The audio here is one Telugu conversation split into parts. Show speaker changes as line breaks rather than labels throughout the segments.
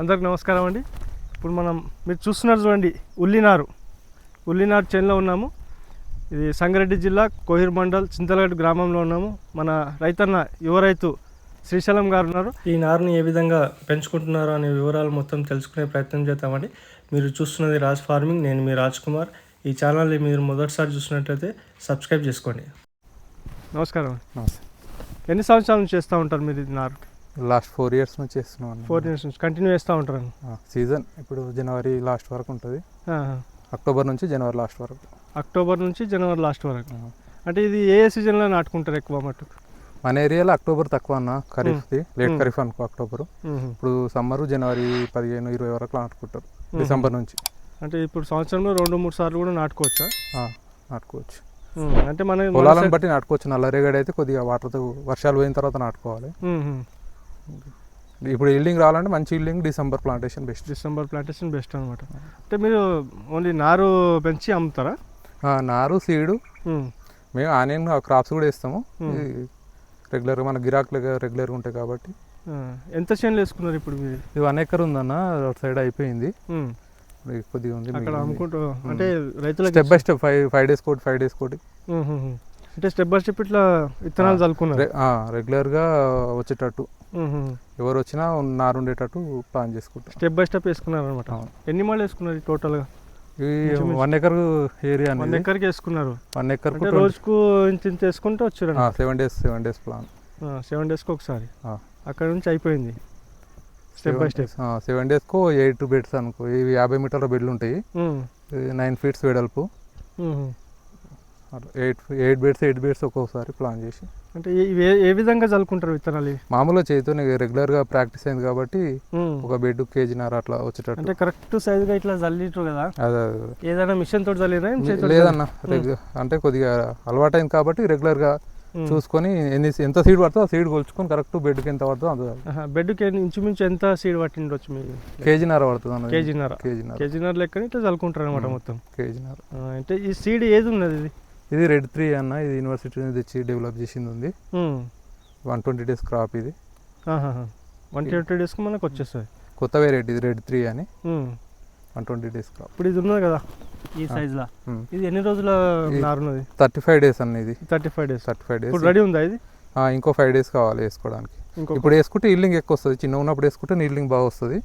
అందరికి నమస్కారం అండి. ఇప్పుడు మనం మీరు చూస్తున్నారు చూడండి ఉల్లినారు. ఉల్లినారు చేనులో ఉన్నాము. ఇది సంగారెడ్డి జిల్లా కోహిర్ మండల్ చింతలగడ్డ గ్రామంలో ఉన్నాము. మన రైతన్న యువ రైతు శ్రీశైలం గారు ఉన్నారు. ఈ నారుని ఏ విధంగా పెంచుకుంటున్నారు అనే వివరాలు మొత్తం తెలుసుకునే ప్రయత్నం చేద్దామండి. మీరు చూస్తున్నది రాజ్ ఫార్మింగ్ నేను మీ రాజ్ కుమార్. ఈ ఛానల్ని మీరు మొదటిసారి చూసినట్లయితే సబ్స్క్రైబ్ చేసుకోండి. నమస్కారం
నమస్తే.
ఎన్ని సంవత్సరాల నుంచి చేస్తూ ఉంటారు మీరు ఇది నారు?
లాస్ట్ ఫోర్ ఇయర్స్ నుంచి చేస్తున్నాం.
ఫోర్ ఇయర్స్ నుంచి కంటిన్యూ చేస్తూ ఉంటారు
సీజన్ ఇప్పుడు జనవరి లాస్ట్ వరకు ఉంటుంది అక్టోబర్ నుంచి జనవరి లాస్ట్ వరకు
అక్టోబర్ నుంచి జనవరి లాస్ట్ వరకు. అంటే ఇది ఏ సీజన్లో నాటుకుంటారు ఎక్కువ మట్టుకు
మన ఏరియాలో అక్టోబర్ తక్కువ అన్న ఖరీఫ్ది లేట్. ఖరీఫ్ అనుకో అక్టోబర్. ఇప్పుడు సమ్మర్ జనవరి పదిహేను ఇరవై వరకు నాటుకుంటారు. డిసెంబర్ నుంచి
అంటే ఇప్పుడు సంవత్సరంలో రెండు మూడు సార్లు కూడా నాటుకోవచ్చా
నాటుకోవచ్చు.
అంటే మన
పొలాలను బట్టి నాటుకోవచ్చు నల్లరేగడి అయితే కొద్దిగా వాటర్తో వర్షాలు పోయిన తర్వాత నాటుకోవాలి. ఇప్పుడు ఈల్డింగ్ రావాలంటే మంచి yielding December plantation best
December plantation best అనమాట అంటే మీరు ఓన్లీ నారు పెంచి అమ్ముతారా
నారు సీడు
మ్మ్.
ఆనియన్ క్రాప్స్ కూడా వేస్తాము. రెగ్యులర్గా మన గిరాకులు రెగ్యులర్గా ఉంటాయి కాబట్టి.
ఎంత చేనులు వేసుకున్నారు ఇప్పుడు మీరు
ఇది వన్ ఎకర్ ఉందన్న సైడ్ అయిపోయింది కొద్దిగా ఉంది
అక్కడ. అమ్ముకుంటూ అంటే రైతులకు
step by step five five days కోటి ఫైవ్ డేస్ కోటి.
అంటే స్టెప్ బై స్టెప్ ఇట్లా విత్తనాలు. చల్లుకున్నారు.
రెగ్యులర్గా వచ్చేటట్టు. ఎవరు వచ్చినా నారు ఉండేటట్టు ప్లాన్ చేసుకుంటాం.
స్టెప్ బై స్టెప్ వేసుకున్నారు అనమాట. ఎన్ని మాలు వేసుకున్నారు టోటల్గా.
వన్ ఎకర్ ఏరియా
వన్ ఎకర్కి వేసుకున్నారు.
వన్ ఎకర్
రోజుకు ఇంత ఇంత వేసుకుంటూ వచ్చారు
seven days seven days plan
seven డేస్కి ఒకసారి. అక్కడ నుంచి అయిపోయింది. స్టెప్ బై స్టెప్
సెవెన్ డేస్కు ఎయిట్ బెడ్స్ అనుకో. ఇవి యాభై మీటర్ల బెడ్లు ఉంటాయి. నైన్ ఫీట్స్ వెడల్పు. Eight eight beds eight beds ఒక్కొక్కసారి ప్లాన్ చేసి.
అంటే ఏ- ఇవి ఏ- ఏ విధంగా చల్లుకుంటారు విత్తనాలు ఇవి?
మామూలుగా చేతితోనే రెగ్యులర్గా ప్రాక్టీస్ అయింది కాబట్టి
ఉమ్.
ఒక బెడ్ కేజీన్నర అట్లా వచ్చేటట్టు.
అంటే కరెక్ట్ సైజుగా ఇట్లా చల్లిట్రు కదా?
అదే
ఏదైనా మిషన్ తోటి చల్లిరా
లేదన్న రెగ్యు- అంటే కొద్దిగా అలవాటైంది కాబట్టి రెగ్యులర్గా. చూసుకొని ఎన్ని ఎంత సీడ్ పడుతుందో ఆ సీడ్ కొలుచుకొని కరెక్ట్ బెడ్కి ఎంత పడుతుందో అంత
బెడ్కి ఇంచుమించు ఎంత సీడ్ పట్టిండొచ్చు మీరు
కేజీన్నర పడుతుంది అన్నది
కేజీన్నర
కేజీన్నర
కేజీన్నర లెక్కని ఇట్లా చల్లుకుంటారు అనమాట. మొత్తం.
కేజీన్నర
ఆ, అంటే ఈ సీడ్ ఏది ఉన్నది ఇది?
ఇది రెడ్ త్రీ అన్న ఇది యూనివర్సిటీ నుంచి తెచ్చి డెవలప్ చేసింది ఉంది. వన్ ట్వంటీ డేస్ క్రాప్ ఇది.
వన్ ట్వంటీ డేస్కి మనకు వచ్చేస్తుంది.
కొత్త వెరైటీ ఇది రెడ్ త్రీ అని. వన్ ట్వంటీ డేస్ క్రాప్
ఇప్పుడు ఇది ఉన్నది కదా ఈ. సైజులో ఇది ఎన్ని రోజుల నారున్నది?
థర్టీ ఫైవ్ డేస్ అన్న ఇది.
Thirty five days
thirty five days
ready ఉందా ఇది?
ఇంకో ఫైవ్ డేస్ కావాలి వేసుకోవడానికి. ఇప్పుడు వేసుకుంటే ఇల్లింగ్ ఎక్కువ వస్తుంది. చిన్న ఉన్నప్పుడు వేసుకుంటే నీళ్ళింగ్ బాగా వస్తుంది.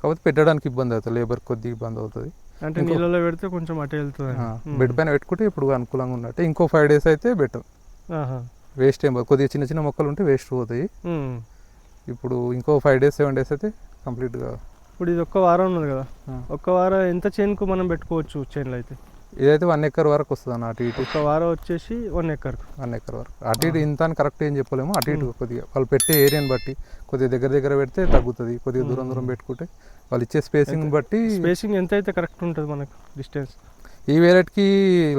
కాకపోతే పెట్టడానికి ఇబ్బంది అవుతుంది. లేబర్ కొద్దిగా ఇబ్బంది అవుతుంది.
అంటే నీళ్ళలో పెడితే కొంచెం అటే వెళ్తుంది
బెడ్ పైన పెట్టుకుంటే ఇప్పుడు అనుకూలంగా ఉన్నట్టు ఇంకో ఫైవ్ డేస్ అయితే బెటర్. వేస్ట్ ఏం పోదు. కొద్దిగా చిన్న చిన్న మొక్కలు ఉంటే వేస్ట్ పోతాయి. ఇప్పుడు ఇంకో ఫైవ్ డేస్ సెవెన్ డేస్ అయితే కంప్లీట్గా
ఇప్పుడు ఇది ఒక్క వారం ఉన్నది కదా. ఒక్క వారం ఎంత చైన్కు మనం పెట్టుకోవచ్చు చైన్లు అయితే
ఇదైతే వన్ ఎకర్ వరకు వస్తుంది అన్న అటు ఇటు.
ఒక్క వారం వచ్చేసి వన్ ఎకర్కు
వన్ ఎకర్ వరకు. అటు ఇటు ఇంత అని కరెక్ట్ ఏం చెప్పలేము. అటు ఇటు కొద్దిగా వాళ్ళు పెట్టే ఏరియాని బట్టి కొద్దిగా దగ్గర దగ్గర పెడితే తగ్గుతుంది. కొద్దిగా దూరం దూరం పెట్టుకుంటే వాళ్ళు ఇచ్చే స్పేసింగ్ బట్టి
స్పేసింగ్ ఎంత అయితే కరెక్ట్ ఉంటుంది మనకు డిస్టెన్స్
ఈ వెరైటీకి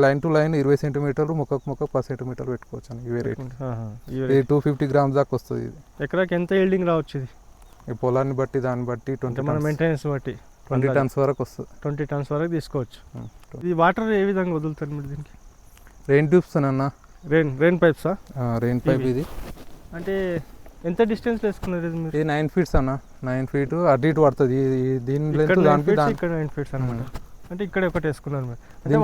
లైన్ టు లైన్ ఇరవై సెంటీమీటర్లు మొక్కకు మొక్క పది సెంటీమీటర్లు పెట్టుకోవచ్చు అని ఈ వెరైటీ ఇది టూ ఫిఫ్టీ గ్రామ్స్ దాకా వస్తుంది ఇది.
ఎకరాకి ఎంత ఎల్డింగ్ రావచ్చు ఇది?
ఈ పొలాన్ని బట్టి దాన్ని బట్టి ట్వంటీ
మన మెయింటెనెన్స్ బట్టి.
ట్వంటీ టన్స్ వరకు వస్తుంది.
ట్వంటీ టన్స్ వరకు తీసుకోవచ్చు. ఇది వాటర్ ఏ విధంగా వదులుతారు మీరు దీనికి?
రెయిన్ ట్యూబ్స్ అన్న.
Rain rain పైప్సా?
Rain pipe. ఇది.
అంటే ఎంత డిస్టెన్స్ వేసుకున్నారు ఇది మీరు?
ఇది నైన్ ఫీట్స్ అన్న. నైన్ ఫీట్ అటు ఇటు పడుతుంది. దీని
ఇక్కడ నైన్ ఫీట్స్ అనమాట అంటే ఇక్కడ ఒకటి వేసుకున్నారు మీరు. అంటే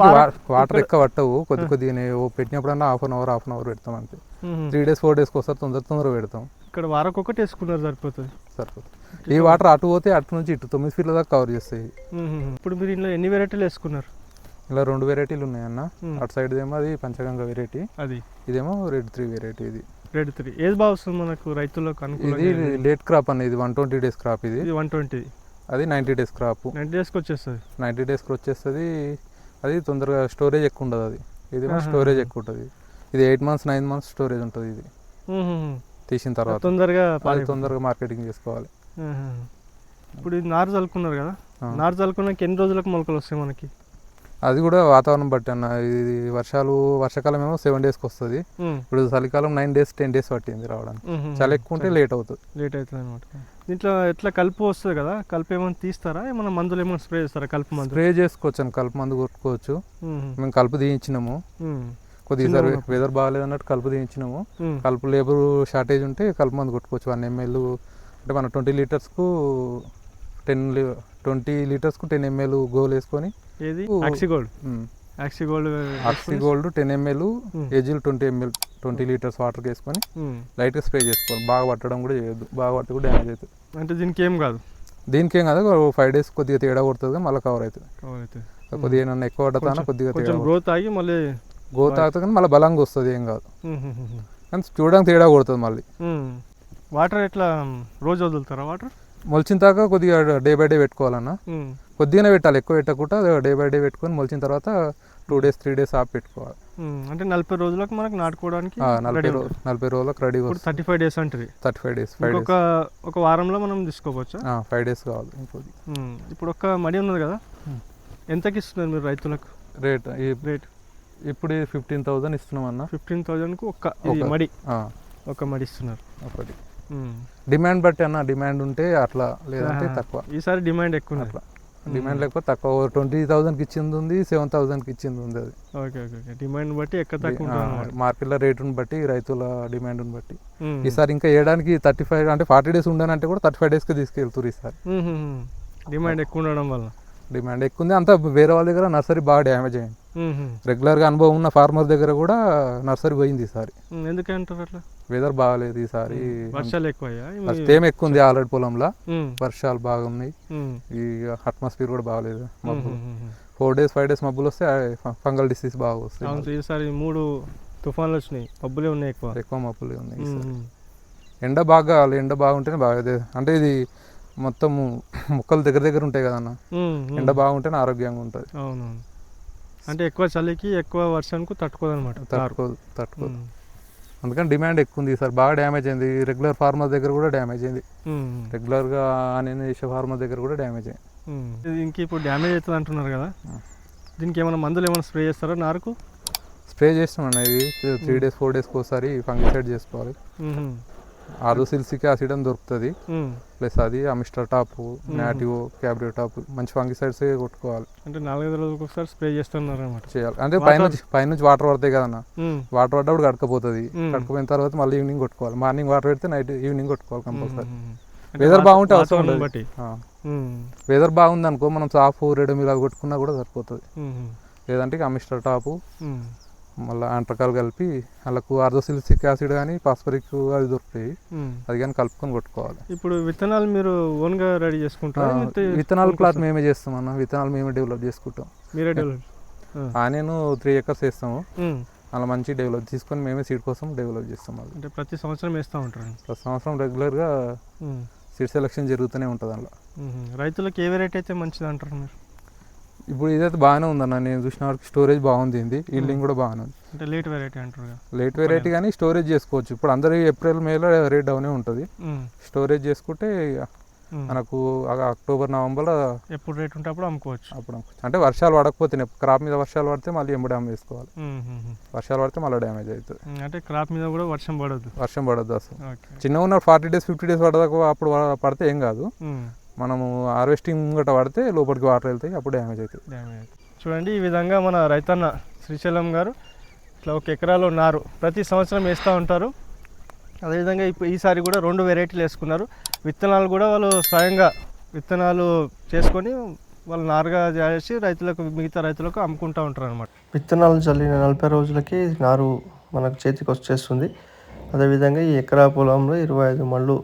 వాటర్ ఎక్కువ పట్టవు. కొద్ది. కొద్దిగా పెట్టినప్పుడన్నా half an hour half an hour పెడతాం అంతే. త్రీ డేస్ ఫోర్ డేస్కి ఒకసారి తొందర తొందరగా పెడతాం.
ఇక్కడ వారకు ఒకటి వేసుకున్నారు సరిపోతుంది.
సరిపోతుంది. ఈ వాటర్ అటు పోతే అటు నుంచి ఇటు తొమ్మిది ఫీట్ల దాకా కవర్ చేస్తాయి.
ఇప్పుడు మీరు ఇందులో ఎన్ని వెరైటీలు వేసుకున్నారు?
ఇలా రెండు వెరైటీలు ఉన్నాయన్న. అటు సైడ్ ఏమో అది పంచగంగ వెరైటీ
అది.
ఇదేమో రెడ్ త్రీ వెరైటీ ఇది.
రెడ్ త్రీ ఏది బాగా వస్తుంది మనకు రైతులకు
ఇది? లేట్ క్రాప్ అన్న ఇది వన్ ట్వంటీ డేస్ క్రాప్ ఇది.
వన్ ట్వంటీ
అది నైంటీ డేస్ క్రాప్
నైన్టీ డేస్కి వచ్చేస్తుంది.
నైంటీ డేస్కి వచ్చేస్తుంది. అది తొందరగా స్టోరేజ్ ఎక్కువ ఉండదు అది. ఇది. స్టోరేజ్ ఎక్కువ ఉంటుంది. ఇది eight months nine months storage ఉంటుంది ఇది. తీసిన తర్వాత.
తొందరగా.
తొందరగా మార్కెటింగ్ చేసుకోవాలి.
ఇప్పుడు ఇది నారు చల్లుకున్నారు కదా. నారు చల్లుకున్నాక ఎన్ని రోజులకు మొలకలు వస్తాయి మనకి?
అది కూడా వాతావరణం బట్టి అన్న ఇది వర్షాలు వర్షాకాలం ఏమో సెవెన్ డేస్కి వస్తుంది. ఇప్పుడు చలికాలం నైన్ డేస్ టెన్ డేస్ పట్టింది రావడానికి. చలి ఎక్కువ ఉంటే లేట్ అవుతుంది.
లేట్ అవుతుంది అనమాట దీంట్లో ఎట్లా కలుపు వస్తుంది కదా? కలుపు ఏమైనా తీస్తారా? ఏమైనా మందులు ఏమైనా స్ప్రే చేస్తారా కలుపు మందు
స్ప్రే చేసుకోవచ్చు కలుపు మందు కొట్టుకోవచ్చు.
మ్మ్.
కలుపు తీయించినాము. కొద్దిగా. వెదర్ బాగాలేదు అన్నట్టు కలుపు తీయించినాము. కలుపు లేబర్ షార్టేజ్ ఉంటే కలుపు మందు కొట్టుకోవచ్చు. వన్ ఎంఎల్ అంటే మన ట్వంటీ లీటర్స్కు టెన్ ట్వంటీ లీటర్స్కు టెన్ ఎంఎల్ గోల్ వేసుకొని
ఏది. Oxigold Oxigold
Oxigold ten ml. Ezhil twenty ML twenty litres వాటర్కి వేసుకొని. లైట్గా స్ప్రే చేసుకోవాలి. బాగా పట్టడం కూడా చేయొద్దు. బాగా పట్టి కూడా డ్యామేజ్ అవుతుంది.
అంటే దీనికి ఏం కాదు?
దీనికి ఏం కాదు ఫైవ్ డేస్ కొద్దిగా తేడా కొడుతుంది మళ్ళీ కవర్ అవుతుంది.
కవర్ అవుతుంది.
కొద్దిగా ఏమన్నా ఎక్కువ పడతానా కొద్దిగా తేడా
గ్రోత్ ఆగి మళ్ళీ
గోత అవుతుంది కానీ మళ్ళీ బలంగా వస్తుంది ఏం కాదు. కానీ చూడడానికి తేడా కొడుతుంది మళ్ళీ.
వాటర్ ఎట్లా రోజు వదులుతారా వాటర్?
మొలిచిన దాకా కొద్దిగా డే బై డే పెట్టుకోవాలన్న. కొద్దిగానే పెట్టాలి ఎక్కువ పెట్టకుండా డే బై డే పెట్టుకొని మొలిచిన తర్వాత two days three days off పెట్టుకోవాలి.
అంటే నలభై రోజులకు మనకు నాటుకోవడానికి
నలభై
ready
రో
ఉంటుంది.
నలభై రోజులకు రెడీ
థర్టీ ఫైవ్ డేస్ అంటది.
థర్టీ ఫైవ్ డేస్ ఫైవ్
ఇంకొక ఒక వారంలో మనం తీసుకోవచ్చా?
ఫైవ్ డేస్ కావాలి ఇంకోటి.
ఇప్పుడు ఒక మడి ఉన్నది కదా. ఎంతకి ఇస్తున్నారు మీరు రైతులకు?
Rate
rate.
ఇప్పుడు ఫిఫ్టీన్ థౌసండ్ ఇస్తున్నాం అన్న
ఫిఫ్టీన్ ఇది
ఒక-
మడి. ఒక మడి ఇస్తున్నారు.
ఒకటి. డిమాండ్ బట్టి అన్న డిమాండ్ ఉంటే అట్లా లేదంటే. తక్కువ.
ఈసారి డిమాండ్ ఎక్కువ
అట్లా. డిమాండ్ లేకపోతే తక్కువ. ట్వంటీ థౌసండ్కి ఇచ్చింది ఉంది సెవెన్ థౌసండ్కి ఇచ్చింది ఉంది అది.
ఓకే ఓకే డిమాండ్ బట్టి ఎక్కడ తక్కువ
మార్కెట్లో రేటుని బట్టి రైతుల డిమాండ్ని బట్టి. ఈసారి ఇంకా వేయడానికి థర్టీ ఫైవ్ అంటే ఫార్టీ డేస్ ఉండనంటే కూడా థర్టీ ఫైవ్ డేస్కి తీసుకెళ్తారు ఈసారి.
డిమాండ్ ఎక్కువ ఉండడం వల్ల.
డిమాండ్ ఎక్కువ ఉంది. అంతా వేరే వాళ్ళ దగ్గర నర్సరీ బాగా డ్యామేజ్ అయింది. రెగ్యులర్గా అనుభవం ఉన్న ఫార్మర్ దగ్గర కూడా నర్సరీ పోయింది ఈసారి
ఎందుకంటారు అట్లా?
వెదర్ బాగాలేదు ఈసారి
వర్షాలు ఎక్కువ
తేమ ఎక్కువ ఉంది ఆల్రెడీ పొలంలో. వర్షాలు బాగున్నాయి ఈ అట్మాస్ఫియర్ కూడా బాగాలేదు మబ్బులు. ఫోర్ డేస్ ఫైవ్ డేస్ మబ్బులు వస్తే ఫంగల్ డిసీజ్ బాగా వస్తాయి.
ఈసారి మూడు తుఫాన్లు వచ్చినాయి. పబ్బులే ఉన్నాయి ఎక్కువ.
ఎక్కువ మబ్బులు ఉన్నాయి. ఎండ బాగా కావాలి ఎండ బాగుంటేనే బాగా అంటే ఇది మొత్తం మొక్కలు దగ్గర దగ్గర ఉంటాయి కదన్న. ఎండ బాగుంటేనే ఆరోగ్యంగా ఉంటుంది.
అవునవును. అంటే ఎక్కువ చలికి ఎక్కువ వర్షానికి తట్టుకోదన్నమాట నారు.
తట్టుకోదు తట్టుకోదు. అందుకని డిమాండ్ ఎక్కువ ఉంది ఈసారి బాగా డ్యామేజ్ అయింది. రెగ్యులర్ ఫార్మర్ దగ్గర కూడా డ్యామేజ్ అయింది. రెగ్యులర్గా నేను చేసే ఫార్మర్ దగ్గర కూడా డ్యామేజ్ అయింది.
ఇంక ఇప్పుడు డ్యామేజ్ అవుతుంది అంటున్నారు కదా. దీనికి ఏమైనా మందులు ఏమైనా స్ప్రే చేస్తారా నారుకు?
స్ప్రే చేస్తాం అన్న ఇది. త్రీ డేస్ ఫోర్ డేస్కి ఒకసారి ఫంగిసైడ్ చేసుకోవాలి.
ఉమ్,
ఆర్దోసిల్సిక్ యాసిడ్ అని దొరుకుతుంది. ప్లస్ అది Amistar top Nativo Cabrio top మంచి ఫంగిసైడ్స్ కొట్టుకోవాలి.
అంటే నాలుగైదు రోజులకు ఒకసారి స్ప్రే చేస్తున్నారు అనమాట
చేయాలి. అంటే పైనుంచి పైనుంచి వాటర్ పడతాయి కదన్న. వాటర్ పడ్డప్పుడు కడకపోతుంది
మ్మ్.
కడకపోయిన తర్వాత మళ్ళీ ఈవినింగ్ కొట్టుకోవాలి. మార్నింగ్ వాటర్ పెడితే నైట్ ఈవినింగ్ కొట్టుకోవాలి కంపల్సరీ. వెదర్ బాగుంటే అవసరం ఉండదు.
బట్టి.
వెదర్ బాగుంది అనుకో మనం సాఫ్ రెడ్ మీద కొట్టుకున్నా కూడా సరిపోతుంది. లేదంటే అమిస్టర్ టాపు. మళ్ళీ ఆంట్రకాలు కలిపి వాళ్ళకు ఆర్దోసిలిసిక్ యాసిడ్ కానీ ఫాస్ఫరిక్ అది దొరుకుతాయి. అది కానీ కలుపుకొని కొట్టుకోవాలి.
ఇప్పుడు విత్తనాలు మీరు ఓన్గా రెడీ చేసుకుంటారా?
విత్తనాలు క్లాత్
కొనుక్కొస్తారా?
మేమే చేస్తాం అన్న. విత్తనాలు మేమే డెవలప్ చేసుకుంటాం.
మీరే డెవలప్
ఆనియన్ త్రీ ఎకర్స్ వేస్తాము. అలా మంచి డెవలప్ తీసుకొని మేమే సీడ్ కోసం డెవలప్ చేస్తాం
అంటే ప్రతి సంవత్సరం వేస్తూ ఉంటారు?
ప్రతి సంవత్సరం రెగ్యులర్గా సీడ్ సెలెక్షన్ జరుగుతూనే ఉంటుంది అందులో.
రైతులకు ఏ వెరైటీ అయితే మంచిది అంటారు మీరు?
ఇప్పుడు ఇదైతే బాగానే ఉందన్న నేను చూసిన వరకు స్టోరేజ్ బాగుంది ఇది ఈల్డింగ్ కూడా బాగానే ఉంది
అంటే లేట్ వెరైటీ అంటారు
లేట్ వెరైటీ కానీ స్టోరేజ్ చేసుకోవచ్చు. ఇప్పుడు అందరి ఏప్రిల్ మేలో రేట్ డౌనే ఉంటుంది. స్టోరేజ్ చేసుకుంటే. మనకు అక్టోబర్ నవంబర్లో
ఎప్పుడు రేట్ ఉంటే అప్పుడు అమ్ముకోవచ్చు.
అప్పుడు అమ్ముకోవచ్చు. అంటే వర్షాలు పడకపోతే క్రాప్ మీద వర్షాలు పడితే మళ్ళీ ఎంబడి
ఉమ్.
వర్షాలు పడితే మళ్ళీ డ్యామేజ్ అవుతుంది.
అంటే క్రాప్ మీద కూడా వర్షం పడవద్దు
వర్షం పడద్దు అసలు.
ఓకే.
చిన్నగా ఉన్న ఫార్టీ డేస్ ఫిఫ్టీ డేస్ పడదాకా అప్పుడు పడితే ఏం కాదు. మనము హార్వెస్టింగ్ గట్రా పడితే లోపలికి వాటర్ వెళ్తాయి అప్పుడు డ్యామేజ్ అవుతుంది.
డ్యామేజ్ చూడండి ఈ విధంగా మన రైతన్న శ్రీశైలం గారు ఇట్లా ఒక ఎకరాలో నారు ప్రతి సంవత్సరం వేస్తూ ఉంటారు. అదేవిధంగా ఇప్పుడు ఈసారి కూడా రెండు వెరైటీలు వేసుకున్నారు. విత్తనాలు కూడా వాళ్ళు స్వయంగా విత్తనాలు చేసుకొని వాళ్ళు నారుగా చేసి రైతులకు మిగతా రైతులకు అమ్ముకుంటూ ఉంటారు అనమాట విత్తనాలు చల్లిన నలభై రోజులకి నారు మనకు చేతికి వచ్చేస్తుంది అదేవిధంగా ఈ ఎకరా పొలంలో ఇరవై ఐదు మళ్ళు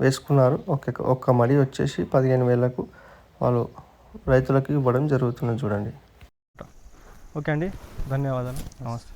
వేసుకున్నారు. ఒక ఒక్క మడి వచ్చేసి పదిహేను వేలకు వాళ్ళు రైతులకు ఇవ్వడం జరుగుతుంది చూడండి. ఓకే అండి. ధన్యవాదాలు. నమస్తే.